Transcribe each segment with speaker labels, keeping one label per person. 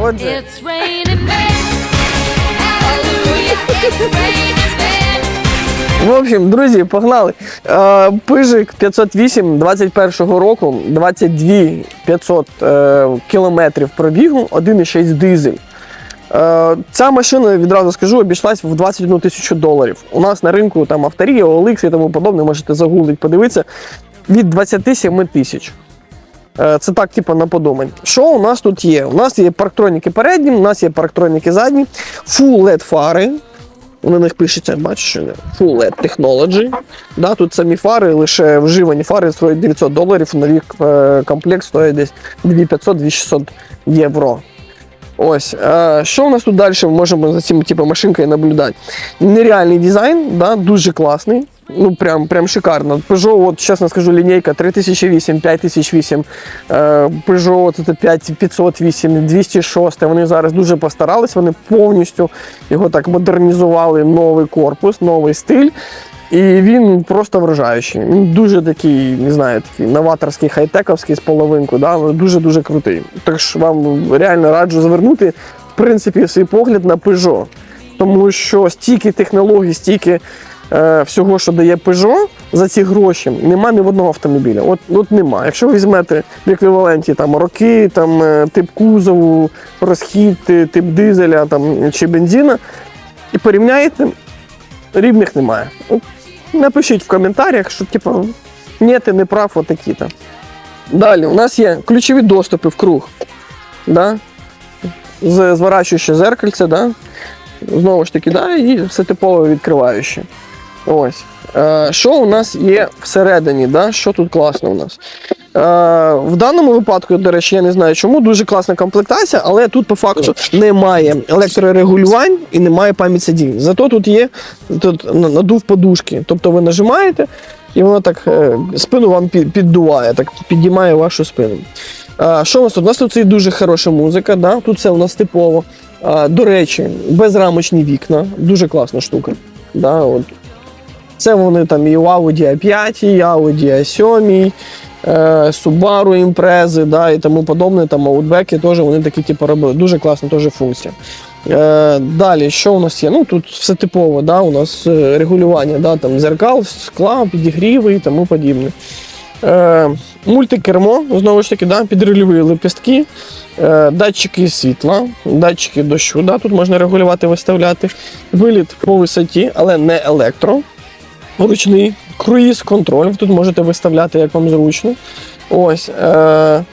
Speaker 1: Отже, в общем, друзі, погнали. Е, Пижик 508 21-го року, 22 500 е, кілометрів пробігу, 1,6 дизель. Е, Ця машина, відразу скажу, обійшлась в 21 тисячу доларів. У нас на ринку там авторія, OLX і тому подобне, можете загуглити, подивитися, від 27 тисяч. Е, Це так, типу, на подумань. Що у нас тут є? У нас є парктроніки передні, у нас є парктроніки задні, full LED фари. На них пишеться, бачиш, Full LED Technology. Да, тут самі фари, лише вживані фари стоять 900 доларів, нові е, комплект стоїть десь 2500-2600 євро. Ось. Е, що у нас тут далі ми можемо за цим типу, машинкою наблюдати? Нереальний дизайн, да, дуже класний. Ну, прям, прям шикарно. Peugeot, от, чесно скажу, лінійка 3008, 5008, е, Peugeot це 5508, 206. Вони зараз дуже постарались, вони повністю його так модернізували, новий корпус, новий стиль. І він просто вражаючий. Він дуже такий, не знаю, такий новаторський, хай-тековський з половинку, да? дуже-дуже крутий. Так що вам реально раджу звернути, в принципі, свій погляд на Peugeot. Тому що стільки технологій, стільки всього, що дає Peugeot за ці гроші, нема ні в одного автомобіля. От, от нема. Якщо ви візьмете в еквіваленті там, роки, там, е, тип кузову, розхід, е, тип дизеля там, чи бензина, і порівняєте, рівних немає. От Напишіть в коментарях, що типу, ні, ти не прав, отакі-то. Далі, у нас є ключові доступи в круг. Да? Зворачуюче зеркальце, да? знову ж таки, да? і все типово відкриваюче. Ось. Е, що у нас є всередині? Да? Що тут класно у нас? Е, в даному випадку, до речі, я не знаю чому, дуже класна комплектація, але тут по факту немає електрорегулювань і немає пам'ять сидінь. Зато тут є тут надув подушки. Тобто ви нажимаєте, і воно так е, спину вам піддуває, так підіймає вашу спину. Що у нас тут? У нас тут є дуже хороша музика, да? тут все у нас типово. До речі, безрамочні вікна, дуже класна штука. Да? От. Це вони там і Audi A5, і Audi A7, е, Subaru Impreza, да, і тому подобне, там Outback теж вони такі типу робили. Дуже класна теж функція. Е, далі, що у нас є? Ну тут все типово, да, у нас е, регулювання, да, там зеркал, скла, підігріви і тому подібне. Е, мультикермо, знову ж таки, да, підрульові лепістки, е, датчики світла, датчики дощу, да, тут можна регулювати, виставляти. Виліт по висоті, але не електро. Ручний круїз контроль. Тут можете виставляти, як вам зручно. Ось. Е-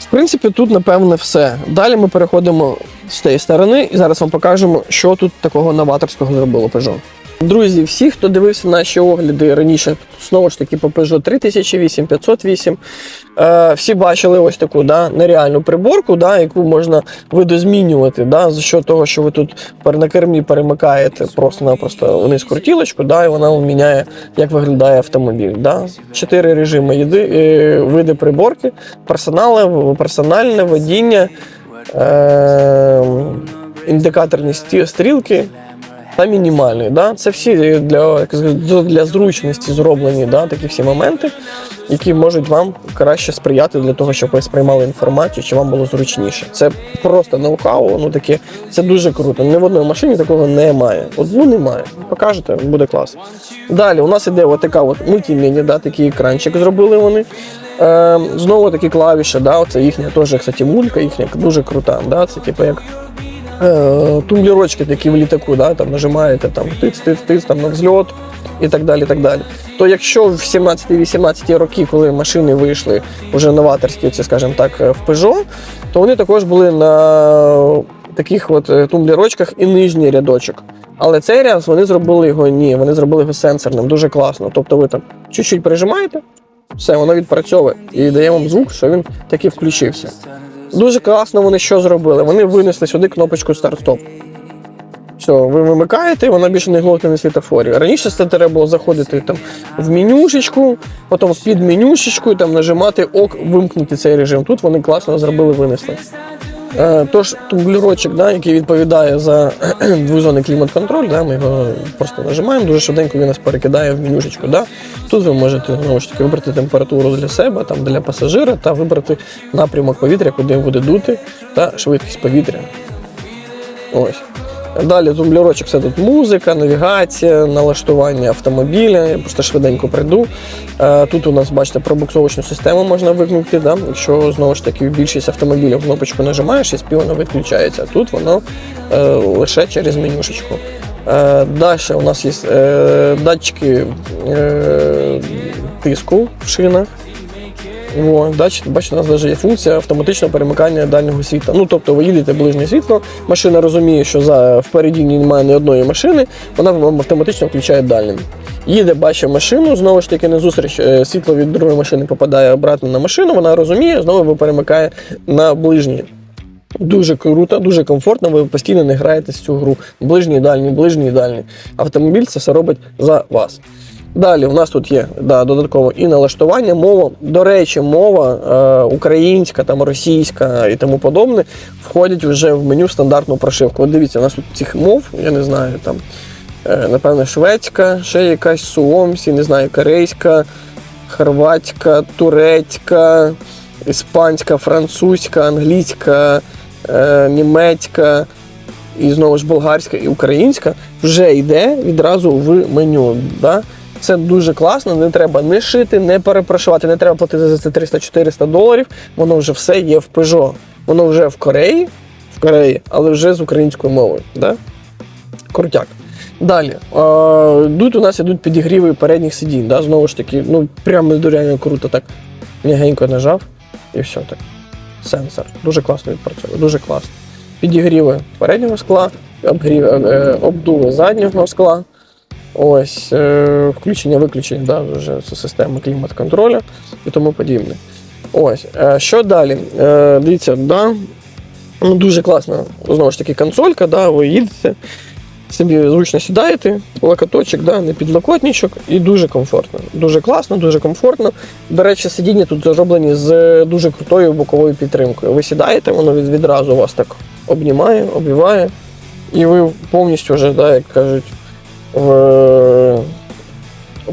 Speaker 1: в принципі, тут, напевне, все. Далі ми переходимо з тієї сторони і зараз вам покажемо, що тут такого новаторського зробило Peugeot. Друзі, всі, хто дивився наші огляди раніше, знову ж таки по Peugeot 3008, 508, е, всі бачили ось таку да, нереальну приборку, да, яку можна видозмінювати да, за що того, що ви тут на кермі перемикаєте просто-напросто вниз крутілочку, да, і вона міняє, як виглядає автомобіль. Да. Чотири режими їди, е, види приборки, персонале, персональне водіння, е, індикаторні стрілки та мінімальний. Да? Це всі для, для зручності зроблені да? такі всі моменти, які можуть вам краще сприяти для того, щоб ви сприймали інформацію, чи вам було зручніше. Це просто ноу-хау, ну таке, це дуже круто. Ні в одній машині такого немає. Одну немає. Покажете, буде клас. Далі у нас іде така от мультимедіа, да, такий екранчик зробили вони. Е, знову такі клавіші, да, це їхня теж, кстати, мулька, їхня дуже крута. Да, це типу як тумблерочки такі в літаку, да, там нажимаєте там тиц, тиц, тиц, там на взльот і так далі. так далі. То якщо в 17-18 роки, коли машини вийшли вже новаторські, це скажімо так, е, в Peugeot, то вони також були на таких от е, тумблерочках і нижній рядочок. Але цей раз вони зробили його ні, вони зробили його сенсорним, дуже класно. Тобто ви там чуть-чуть прижимаєте, все, воно відпрацьовує і дає вам звук, що він таки включився. Дуже класно вони що зробили. Вони винесли сюди кнопочку старт-стоп. Все, ви вимикаєте, і вона більше не глохне на світофорі. Раніше це треба було заходити там в менюшечку, потім в підменюшечку і там нажимати ок, вимкнути цей режим. Тут вони класно зробили, винесли. Е, Тож тумблерочок, да, який відповідає за двозонний клімат-контроль, да, ми його просто нажимаємо, дуже швиденько він нас перекидає в менюшечку. Да. Тут ви можете знову ж таки вибрати температуру для себе, там для пасажира, та вибрати напрямок повітря, куди буде дути, та швидкість повітря. Ось. Далі тумблерочок це тут музика, навігація, налаштування автомобіля. Я просто швиденько прийду. Е, Тут у нас, бачите, пробуксовочну систему можна вимкнути. Да? Якщо знову ж таки більшість автомобілів кнопочку нажимаєш, і співано виключається. Тут воно е, лише через менюшечку. Е, Далі у нас є датчики тиску в шинах. О, бачите, у нас навіть є функція автоматичного перемикання дальнього світла. Ну, тобто ви їдете ближнє світло, машина розуміє, що за впереді немає ні одної машини, вона вам автоматично включає дальнім. Їде, бачить машину, знову ж таки, назустріч е, світло від другої машини попадає обратно на машину, вона розуміє, знову перемикає на ближній. Дуже круто, дуже комфортно, ви постійно не граєте з цю гру. Ближній, дальній, ближній, дальній. Автомобіль це все робить за вас. Далі у нас тут є да, додатково і налаштування. Мова, до речі, мова е, українська, там російська і тому подобне входять вже в меню стандартну прошивку. От дивіться, у нас тут цих мов, я не знаю, там, е, напевно, шведська, ще якась суомсі, не знаю, корейська, хорватська, турецька, іспанська, французька, англійська, е, німецька і знову ж болгарська і українська вже йде відразу в меню. Да? Це дуже класно, не треба не шити, не перепрошувати, не треба платити за це 300-400 доларів. Воно вже все є в Peugeot. Воно вже в Кореї, в Кореї, але вже з українською мовою. Да? Крутяк. Далі. Е, у нас ідуть підігріви передніх сидінь. Да? Знову ж таки, ну прямо дуряння круто так. М'ягенько нажав і все так. Сенсор. Дуже класно відпрацьовує, дуже класно. Підігріви переднього скла, обгрів, е, обдуви заднього скла. Ось, е, включення, виключення, да, вже це система клімат-контролю і тому подібне. Ось, е, що далі? Е, дивіться, да, ну, дуже класна, знову ж таки, консолька, да, ви їдете, собі зручно сідаєте, локоточок, да, не підлокотничок, і дуже комфортно. Дуже класно, дуже комфортно. До речі, сидіння тут зроблені з дуже крутою боковою підтримкою. Ви сідаєте, воно від- відразу вас так обнімає, обвіває, і ви повністю вже, да, як кажуть, в,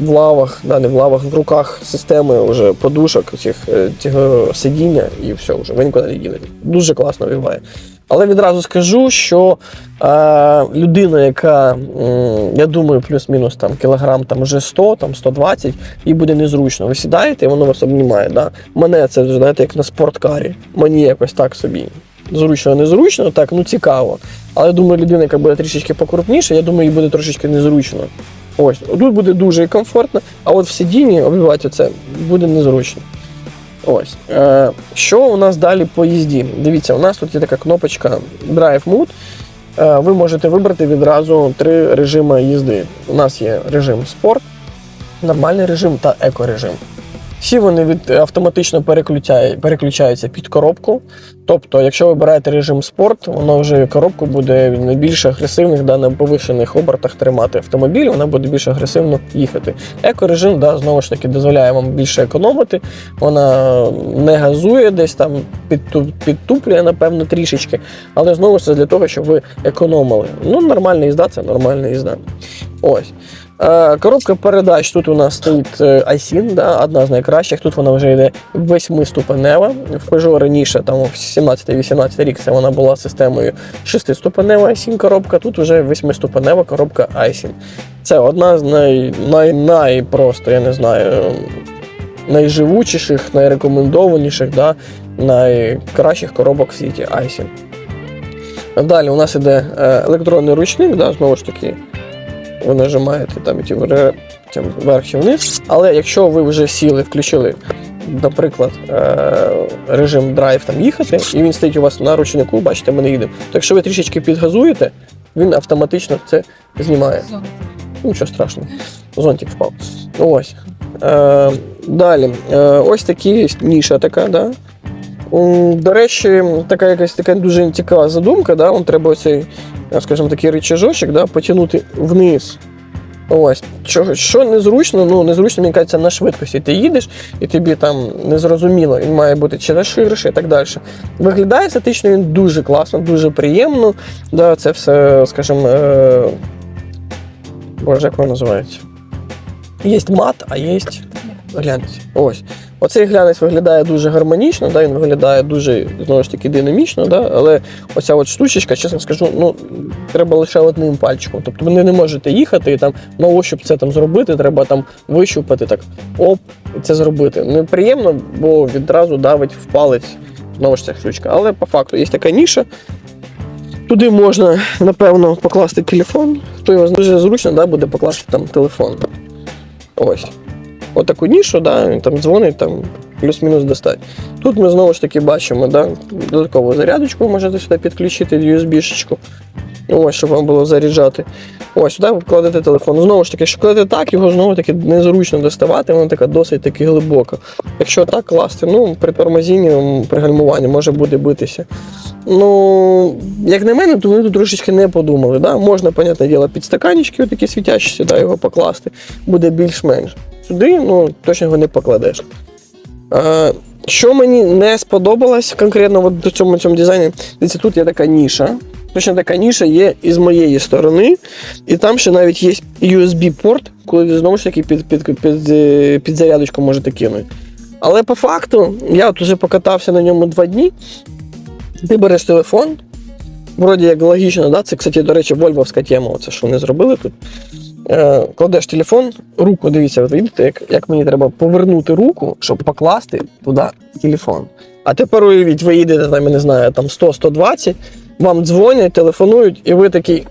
Speaker 1: лавах, да, не в лавах, в руках системи вже подушок цих, е, цього сидіння, і все, вже ви нікуди не їдете. Дуже класно віває. Але відразу скажу, що е, людина, яка, м, я думаю, плюс-мінус там кілограм там вже 100, там 120, їй буде незручно. Ви сідаєте, і воно вас обнімає. Да? Мене це знаєте, як на спорткарі. Мені якось так собі. Зручно, незручно, так, ну цікаво. Але я думаю, людина, яка буде трішечки покрупніша, я думаю, їй буде трошечки незручно. Ось, тут буде дуже комфортно, а от в сидінні оббивати це буде незручно. Ось. Е, що у нас далі по їзді? Дивіться, у нас тут є така кнопочка Drive Mode. Е, ви можете вибрати відразу три режими їзди. У нас є режим спорт, нормальний режим та екорежим. Всі вони від автоматично переключає- переключаються під коробку. Тобто, якщо ви обираєте режим спорт, воно вже коробку буде на більш агресивних, да, на повищених обертах тримати автомобіль, вона буде більш агресивно їхати. Екорежим, да, знову ж таки, дозволяє вам більше економити. Вона не газує десь там, підтуплює, напевно, трішечки. Але знову ж це для того, щоб ви економили. Ну, нормальна їзда це нормальна їзда. Ось. Е, Коробка передач тут у нас стоїть е, iSIN, да, одна з найкращих. Тут вона вже йде восьмиступенева. В Peugeot раніше, там в 17-18 рік, це вона була системою шестиступенева iSIN коробка. Тут вже восьмиступенева коробка iSIN. Це одна з най, най, най просто, я не знаю, найживучіших, найрекомендованіших, да, найкращих коробок в світі iSIN. Далі у нас іде е, електронний ручник, да, знову ж таки, ви нажимаєте там ті вверх чи вниз. Але якщо ви вже сіли, включили, наприклад, е, режим драйв там їхати, і він стоїть у вас на ручнику, бачите, ми не їдемо. То якщо ви трішечки підгазуєте, він автоматично це знімає. Нічого страшного. Зонтик впав. Ось. Е, далі. Е, ось такі ніша така, да. До речі, така якась така дуже цікава задумка, да? Вон треба оцей, скажімо, такий рычажочок, да, потягнути вниз. Ось. Що, що незручно, ну незручно, мені кажеться, на швидкості. Ти їдеш, і тобі там незрозуміло, він має бути чи ширше і так далі. Виглядає естетично, він дуже класно, дуже приємно. Да, це все, скажімо, е... Боже, як воно називається? Є мат, а є глянець. Ось. Оцей глянець виглядає дуже гармонічно, да, він виглядає дуже знову ж таки динамічно, да, але оця от штучечка, чесно скажу, ну треба лише одним пальчиком. Тобто ви не можете їхати і там на ощуп це там зробити, треба там вищупати, так оп, це зробити. Неприємно, бо відразу давить в палець знову ж ця штучка. Але по факту є така ніша. Туди можна, напевно, покласти телефон. Хто його дуже зручно да, буде покласти там телефон. Ось. Отаку нішу, да, там дзвонить, там плюс-мінус достать. Тут ми знову ж таки бачимо да, додаткову зарядочку, можете сюди підключити USB-шечку. Ось, щоб вам було заряджати. Ось, сюди ви телефон. Знову ж таки, якщо кладете так, його знову таки незручно доставати, вона така досить таки глибока. Якщо так класти, ну, при тормозінні, при гальмуванні може буде битися. Ну, як на мене, то вони тут трошечки не подумали. Да? Можна, понятне діло, підстаканечки, такі світящі, сюди його покласти, буде більш-менш. Сюди, ну, точно його не покладеш. Е, що мені не сподобалось конкретно от до цьому, цьому дизайні, дивіться, тут є така ніша. Точно така ніша є і з моєї сторони, і там ще навіть є USB-порт, коли знову ж таки під, під, під, під, під зарядочку можете кинути. Але по факту, я от уже покатався на ньому два дні. Ти береш телефон, вроді як логічно, да? це, кстати, до речі, вольвовська тема, оце що вони зробили тут. Е, кладеш телефон, руку, дивіться, ви бачите, як, як мені треба повернути руку, щоб покласти туди телефон. А тепер уявіть, ви їдете там, я не знаю, там 100-120, вам дзвонять, телефонують, і ви такий.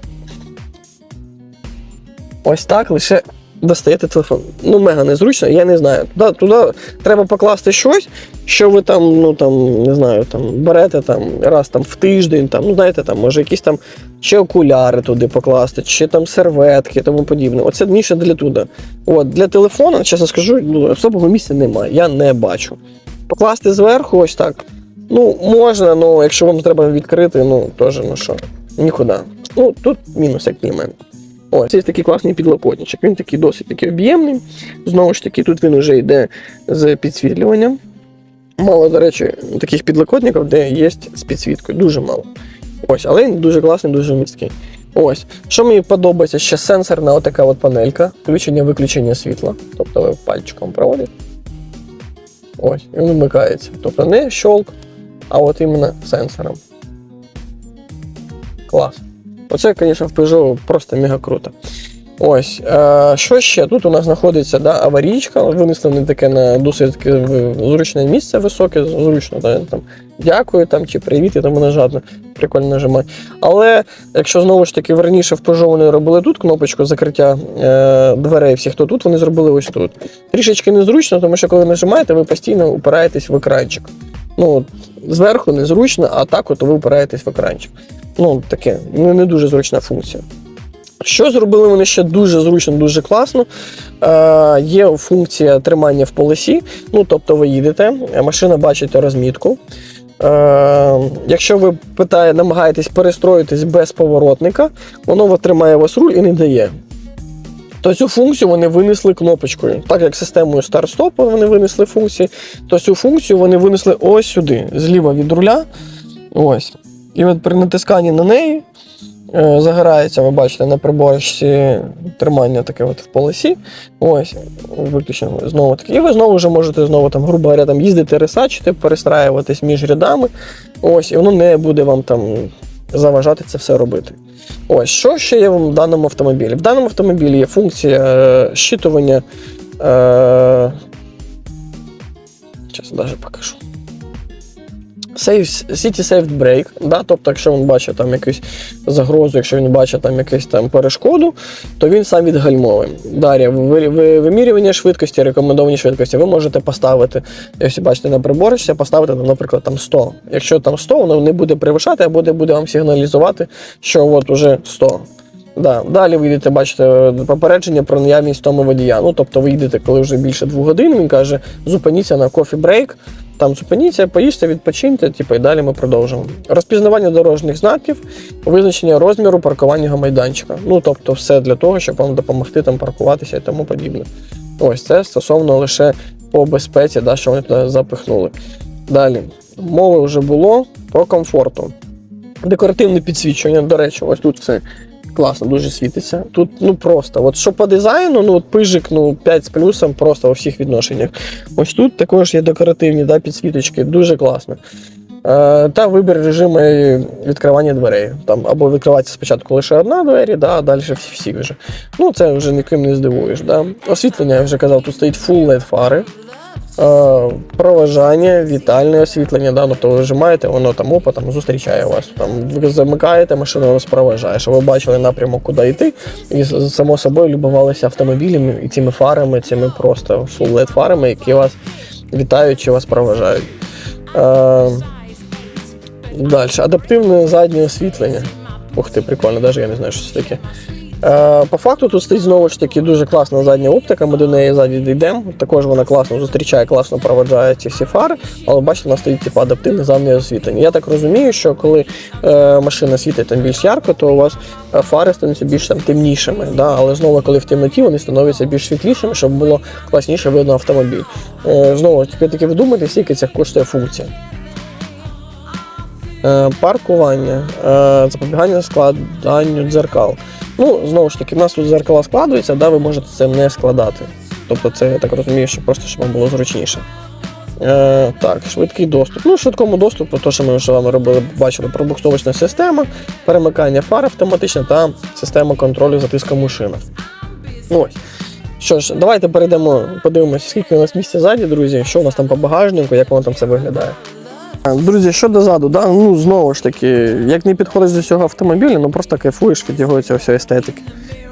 Speaker 1: Ось так лише достаєте телефон. Ну, мега незручно, я не знаю. Туди, туди треба покласти щось, що ви там, ну там, не знаю, там берете там раз там в тиждень, там, ну знаєте, там, може якісь там чи окуляри туди покласти, чи там серветки тому подібне. Оце ніша для туди. От, для телефона, чесно скажу, ну, особого місця немає, я не бачу. Покласти зверху, ось так. Ну, можна, але якщо вам треба відкрити, ну теж, ну що, нікуди. Ну, тут мінус, як на. Ось, це такий класний підлокотничок. Він такий досить такий об'ємний. Знову ж таки, тут він вже йде з підсвітлюванням. Мало, до речі, таких підлокотників, де є з підсвіткою. Дуже мало. Ось, але він дуже класний, дуже міський. Ось. Що мені подобається, ще сенсорна отака от панелька, включення-виключення світла. Тобто ви пальчиком проводите. Ось, і він вмикається. Тобто не щолк, а от іменно сенсором. Клас. Оце, звісно, в Peugeot просто мега круто. Ось, е, що ще? Тут у нас знаходиться да, аварійка, винесли вони таке на досить зручне місце високе, зручно, да, там, дякую там, чи привіт, і тому нажати. Прикольно нажимати. Але якщо знову ж таки раніше в Peugeot вони робили тут кнопочку закриття е, дверей всіх, то тут вони зробили ось тут. Трішечки незручно, тому що коли нажимаєте, ви постійно упираєтесь в екранчик. Ну, зверху незручно, а так от ви упираєтесь в екранчик. Ну, таке, ну, не дуже зручна функція. Що зробили вони ще дуже зручно, дуже класно. Е, є функція тримання в полосі. Ну, тобто ви їдете, е, машина бачить розмітку. Е, якщо ви питає, намагаєтесь перестроїтись без поворотника, воно тримає вас руль і не дає. То цю функцію вони винесли кнопочкою. Так як системою старт-стоп вони винесли функції, то цю функцію вони винесли ось сюди, зліва від руля. Ось. І от при натисканні на неї е, загорається, ви бачите, на приборочці тримання таке от в полосі. Ось, виключено знову таки. І ви знову вже можете знову там, грубо говоря, там їздити, ресачити, перестраюватись між рядами. Ось, і воно не буде вам там заважати це все робити. Ось, що ще є в даному автомобілі? В даному автомобілі є функція е, щитування. Е, Зараз навіть покажу. Safe, City Safe Brake, да? тобто, якщо він бачить там якусь загрозу, якщо він бачить там якусь там перешкоду, то він сам відгальмовує. Далі, ви- ви- вимірювання швидкості, рекомендовані швидкості, ви можете поставити, якщо бачите на приборочці, поставити, наприклад, там 100. Якщо там 100, воно не буде перевищати, а буде, буде вам сигналізувати, що от уже 100. Да. Далі ви йдете, бачите попередження про наявність тому водія. Ну, тобто ви йдете, коли вже більше двох годин, він каже, зупиніться на кофі брейк, там зупиніться, поїжте, відпочиньте, типу, і далі ми продовжимо. Розпізнавання дорожніх знаків, визначення розміру паркувального майданчика. Ну, тобто, все для того, щоб вам допомогти там паркуватися і тому подібне. Ось це стосовно лише по безпеці, да, що вони туди запихнули. Далі, мови вже було по комфорту. Декоративне підсвічування, до речі, ось тут це Класно, дуже світиться. Тут ну просто, от що по дизайну, ну от пижик, ну 5 з плюсом просто у всіх відношеннях. Ось тут також є декоративні да, підсвіточки, дуже класно. Е, та вибір режиму відкривання дверей. Там або відкривається спочатку лише одна двері, да, а далі всі, всі вже. Ну, це вже ніким не здивуєш. Да. Освітлення, я вже казав, тут стоїть full LED фари. Е, проважання, вітальне освітлення, да, ну то ви вжимаєте, воно там опа, там зустрічає вас. Там ви замикаєте, машина вас проважає, щоб ви бачили напрямок, куди йти. І само собою любувалися автомобілями і цими фарами, цими просто LED фарами, які вас вітають чи вас проважають. Е, Далі. Адаптивне заднє освітлення. Ух ти, прикольно, навіть я не знаю, що це таке. Е, по факту тут стоїть знову ж таки дуже класна задня оптика, ми до неї ззаді дійдемо. Також вона класно зустрічає, класно проведжає ці всі фари, але бачите, вона стоїть типу, адаптивне заднє освітлення. Я так розумію, що коли е, машина світить там більш ярко, то у вас е, фари становляться більш там, темнішими. Да? Але знову, коли в темноті, вони становляться більш світлішими, щоб було класніше видно автомобіль. Е, знову ж таки, таки ви скільки це коштує функція. Е, паркування, е, запобігання складанню дзеркал. Ну, знову ж таки, в нас тут дзеркала складуються, да, ви можете це не складати. Тобто, це я так розумію, що просто щоб вам було зручніше. Е, так, швидкий доступ. Ну, швидкому доступу, то, що ми вже вами робили, бачили, пробуксовочна система, перемикання фар автоматичне та система контролю за тиском у шинах. Ось. Що ж, давайте перейдемо, подивимося, скільки у нас місця ззаді, друзі, що у нас там по багажнику, як воно там все виглядає. Друзі, щодо заду, да? ну знову ж таки, як не підходиш до цього автомобіля, ну просто кайфуєш від його цього всього естетики.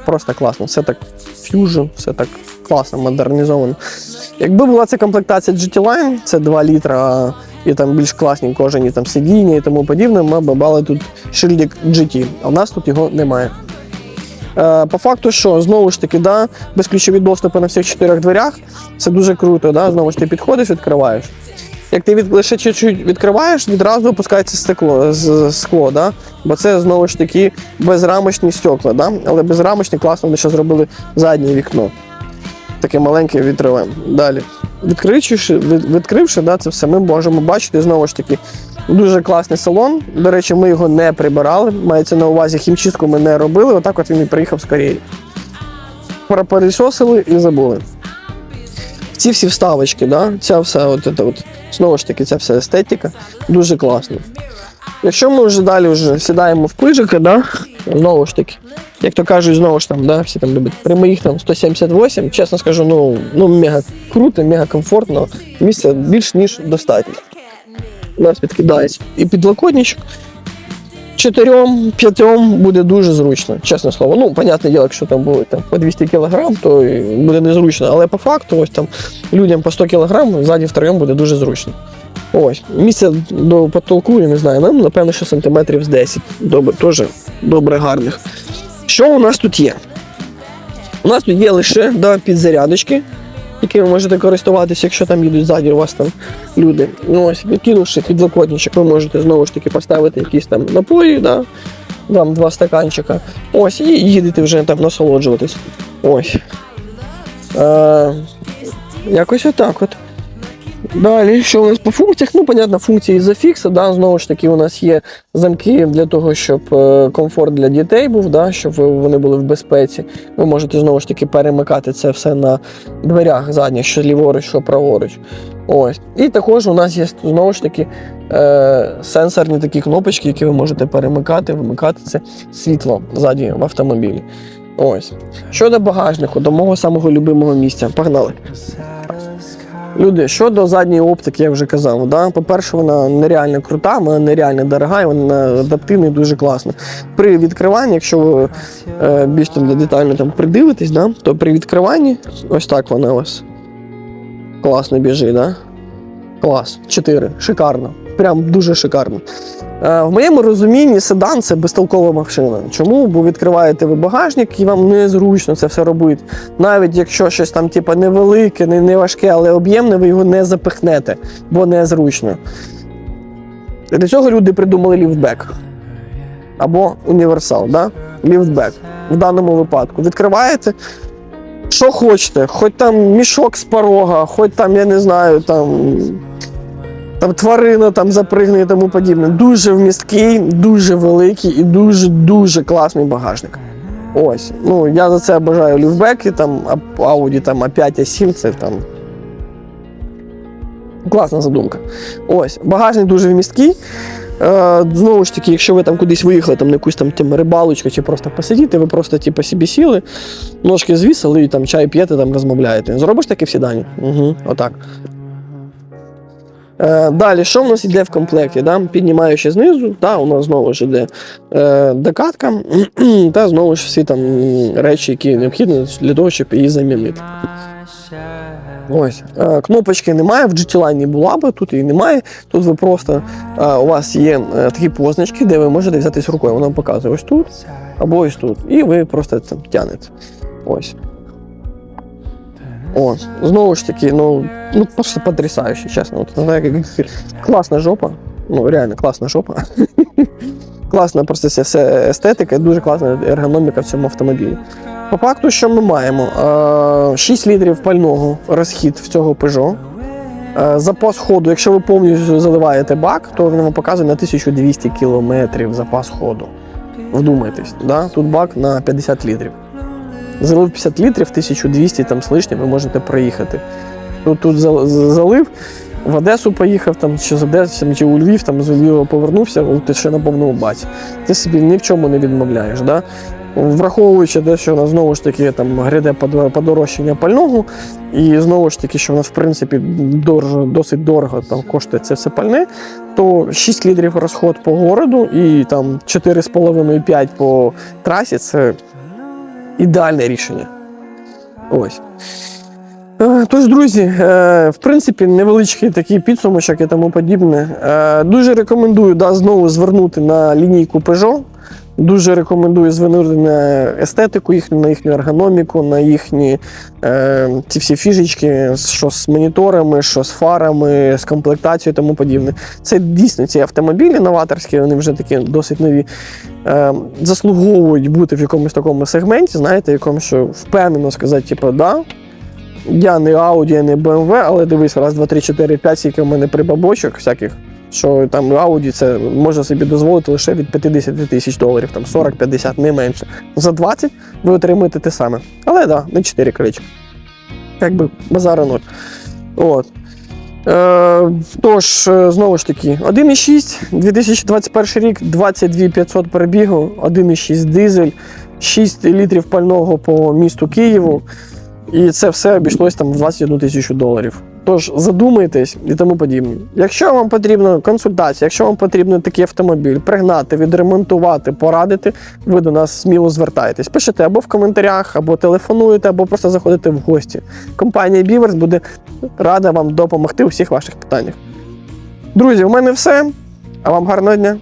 Speaker 1: Просто класно. Все так фьюжн, все так класно, модернізовано. Якби була ця комплектація GT Line, це 2 літра і там більш класні кожені там сидіння і тому подібне, ми б мали тут шильдик GT, а в нас тут його немає. Е, По факту, що знову ж таки, да, безключові доступи на всіх чотирьох дверях, це дуже круто. Да? Знову ж ти підходиш, відкриваєш. Як ти від, лише чуть-чуть відкриваєш, відразу опускається стекло, з, скло, да? бо це знову ж таки безрамочні стекла. Да? Але безрамочні класно вони ще зробили заднє вікно. Таке маленьке відриваємо. Далі. Відкривши, від, відкривши да, це все, ми можемо бачити знову ж таки дуже класний салон. До речі, ми його не прибирали. Мається на увазі, хімчистку ми не робили. Отак от він і приїхав з Кореї. Пропилісосили і забули. Ці всі вставочки, да? ця вся от, от, знову ж таки, ця вся естетика дуже класно. Якщо ми вже далі вже сідаємо в пижика, да? знову ж таки, як то кажуть, знову ж там, да, всі там люблять, при моїх там 178, чесно скажу, ну, ну мега круто, мега комфортно, місця більш ніж достатньо. У нас підкидається і підлокотничок. Чотирьом, п'ятьом буде дуже зручно, чесне слово. Ну, понятне діло, якщо там буде там, по 200 кг, то буде незручно. Але по факту, ось там людям по 100 кг, ззаді втроєм буде дуже зручно. Ось, місце до потолку, я не знаю, нам, напевно, що сантиметрів з 10. Добре, теж добре гарних. Що у нас тут є? У нас тут є лише да, підзарядочки, які ви можете користуватися, якщо там їдуть ззаді у вас там люди. Ну, ось, відкинувши підлокотничок, ви можете знову ж таки поставити якісь там напої, да? там два стаканчика. Ось, і їдете вже там насолоджуватись. Ось. Е, якось отак от. Далі, що у нас по функціях? Ну, понятно, функції зафікса, да, знову ж таки, у нас є замки для того, щоб е, комфорт для дітей був, да, щоб вони були в безпеці. Ви можете знову ж таки перемикати це все на дверях задніх, що ліворуч, що праворуч. Ось. І також у нас є знову ж таки е, сенсорні такі кнопочки, які ви можете перемикати, вимикати це світло ззаді в автомобілі. Ось. Щодо багажнику, до мого самого любимого місця. Погнали. Люди, щодо задньої оптики, я вже казав, да? по-перше, вона нереально крута, вона нереально дорога, і вона адаптивна і дуже класна. При відкриванні, якщо ви е, більш там детально там придивитесь, да? то при відкриванні ось так вона вас класно біжить. Да? Клас. 4. Шикарно. Прям дуже шикарно. Е, В моєму розумінні седан це безтолкова машина. Чому? Бо відкриваєте ви багажник і вам незручно це все робити. Навіть якщо щось там типу, невелике, не, важке, але об'ємне, ви його не запихнете, бо незручно. Для цього люди придумали ліфтбек. Або універсал, да? ліфтбек. В даному випадку. Відкриваєте, що хочете, хоч там мішок з порога, хоч там, я не знаю, там там тварина там запригне і тому подібне. Дуже вмісткий, дуже великий і дуже-дуже класний багажник. Ось. Ну, я за це бажаю ліфбеки, там Audi там А5, А7, це там. Класна задумка. Ось, багажник дуже вмісткий. Е, знову ж таки, якщо ви там кудись виїхали, там на якусь там, там рибалочку чи просто посидіти, ви просто типу, собі сіли, ножки звісили і там чай п'єте, там розмовляєте. Зробиш таке в сідані? Угу, отак. Е, далі, що в нас йде в комплекті? Да? Піднімаючи знизу, да, у нас знову ж йде е, докатка, та знову ж всі там речі, які необхідні для того, щоб її замінити. Ось. Е, кнопочки немає, в GT Line була би, тут її немає. Тут ви просто е, у вас є е, такі позначки, де ви можете взятись рукою. Вона показує ось тут або ось тут. І ви просто це тянете. Ось. О, знову ж таки, ну, ну просто потрясающе, чесно. Як- класна жопа. Ну, реально класна жопа. класна просто ця вся естетика, і дуже класна ергономіка в цьому автомобілі. По факту, що ми маємо? Е, 6 літрів пального розхід в цього Peugeot. Е, Запас ходу, якщо ви повністю заливаєте бак, то він вам показує на 1200 кілометрів запас ходу. Вдумайтесь, да? тут бак на 50 літрів. Залив 50 літрів, 1200 там з лишнім ви можете проїхати. Тут, тут залив, в Одесу поїхав, там, чи з Одеси, чи у Львів, там, з Львова повернувся, ти ще на повному баці. Ти собі ні в чому не відмовляєш. Да? Враховуючи те, що у нас знову ж таки там гряде подорожчання пального, і знову ж таки, що у нас в принципі дорого, досить дорого там коштує це все пальне, то 6 літрів розход по городу і там 4,5-5 по трасі це ідеальне рішення. Ось. Е, Тож, друзі, е, в принципі, невеличкий такий підсумочок і тому подібне. Е, Дуже рекомендую да, знову звернути на лінійку Peugeot. Дуже рекомендую звернути на естетику їхню, на їхню ергономіку, на їхні е, ці всі фішечки, що з моніторами, що з фарами, з комплектацією і тому подібне. Це дійсно ці автомобілі новаторські, вони вже такі досить нові. Е, заслуговують бути в якомусь такому сегменті, знаєте, якомусь, що впевнено сказати, типу, да, я не Audi, я не BMW, але дивись, раз, два, три, чотири, п'ять, скільки в мене прибабочок всяких, що там Audi це може собі дозволити лише від 50 тисяч доларів, там 40-50, не менше. За 20 ви отримуєте те саме. Але да, не 4 колечка. Як би базара ноль. От. Е, тож, е, знову ж таки, 1,6, 2021 рік, 22 500 перебігу, 1,6 дизель, 6 літрів пального по місту Києву. І це все обійшлось там в 21 тисячу доларів. Тож задумайтесь і тому подібне. Якщо вам потрібна консультація, якщо вам потрібен такий автомобіль, пригнати, відремонтувати, порадити, ви до нас сміло звертаєтесь. Пишете або в коментарях, або телефонуєте, або просто заходите в гості. Компанія Біверс буде рада вам допомогти у всіх ваших питаннях. Друзі, у мене все. А вам гарного дня!